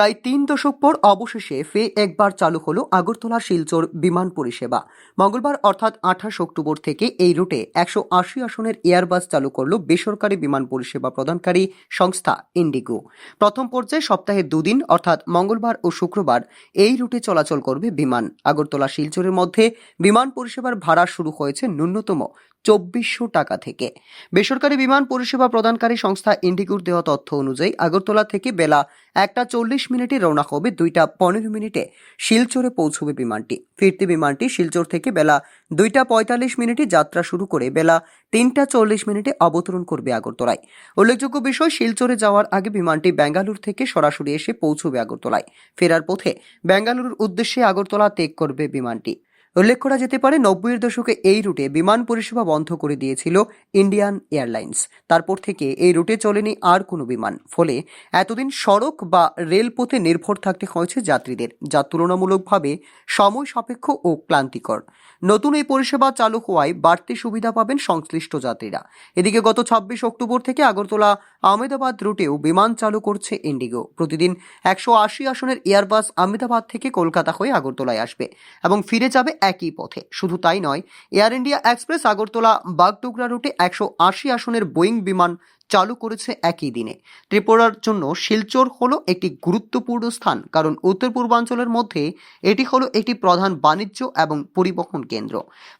প্রায় তিন দশক পর অবশেষে ফে একবার চালু হলো আগরতলা শিলচর বিমান পরিষেবা। মঙ্গলবার অর্থাৎ আঠাশ অক্টোবর থেকে এই রুটে একশো আশি আসনের এয়ারবাস চালু করল বেসরকারি বিমান পরিষেবা প্রদানকারী সংস্থা ইন্ডিগো। প্রথম পর্যায়ে সপ্তাহে দুদিন অর্থাৎ মঙ্গলবার ও শুক্রবার এই রুটে চলাচল করবে বিমান। আগরতলা শিলচরের মধ্যে বিমান পরিষেবার ভাড়া শুরু হয়েছে ন্যূনতম চব্বিশশো টাকা থেকে। বেসরকারি বিমান পরিষেবা প্রদানকারী সংস্থা ইন্ডিগোর দেওয়া তথ্য অনুযায়ী আগরতলা থেকে বেলা একটা চল্লিশ মিনিটে রওনা হবে, দুইটা পনেরো মিনিটে শিলচরে পৌঁছবে বিমানটি। ফিরতি বিমানটি শিলচর থেকে বেলা দুইটা পঁয়তাল্লিশ মিনিটে যাত্রা শুরু করে বেলা তিনটা চল্লিশ মিনিটে অবতরণ করবে আগরতলায়। উল্লেখযোগ্য বিষয়, শিলচরে যাওয়ার আগে বিমানটি বেঙ্গালুর থেকে সরাসরি এসে পৌঁছবে আগরতলায়। ফেরার পথে বেঙ্গালুরুর উদ্দেশ্যে আগরতলা ত্যাগ করবে বিমানটি। উল্লেখ করা যেতে পারে নব্বইয়ের দশকে এই রুটে বিমান পরিষেবা বন্ধ করে দিয়েছিল ইন্ডিয়ান এয়ারলাইন্স। তারপর থেকে এই রুটে চলেনি আর কোনো বিমান। ফলে এতদিন সড়ক বা রেলপথে নির্ভর থাকতে হয়েছে যাত্রীদের, যা তুলনামূলকভাবে সময় সাপেক্ষ ও ক্লান্তিকর। নতুন এই পরিষেবা চালু হওয়ায় বাড়তি সুবিধা পাবেন সংশ্লিষ্ট যাত্রীরা। এদিকে গত ছাব্বিশ অক্টোবর থেকে আগরতলা আহমেদাবাদ রুটেও বিমান চালু করছে ইন্ডিগো। প্রতিদিন একশো আশি আসনের এয়ারবাস আহমেদাবাদ থেকে কলকাতা হয়ে আগরতলায় আসবে এবং ফিরে যাবে একই পথে। শুধু তাই নয়, Air India Express Agartala Bagdogra রুটে একশো আশি আসনের বোয়িং বিমান চালু করেছে একই দিনে। ত্রিপুরার জন্য শিলচর হলো একটি গুরুত্বপূর্ণ স্থান, কারণ উত্তর পূর্বাঞ্চলের মধ্যে এটি হলো একটি প্রধান বাণিজ্য এবং পরিবহন কেন্দ্র,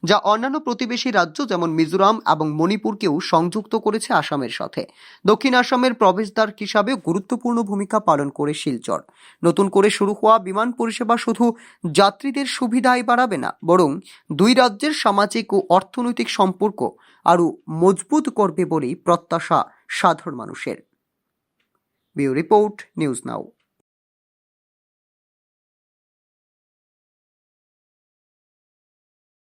যা অন্যান্য প্রতিবেশী রাজ্য যেমন মিজোরাম এবং মণিপুরকেও সংযুক্ত করেছে আসামের সাথে। দক্ষিণ আসামের প্রবেশদ্বার হিসাবে গুরুত্বপূর্ণ ভূমিকা পালন করে শিলচর। নতুন করে শুরু হওয়া বিমান পরিষেবা শুধু যাত্রীদের সুবিধাই বাড়াবে না, বরং দুই রাজ্যের সামাজিক ও অর্থনৈতিক সম্পর্ক আরও মজবুত করবে বলেই প্রত্যাশা সাধারণ মানুষের। View report news now.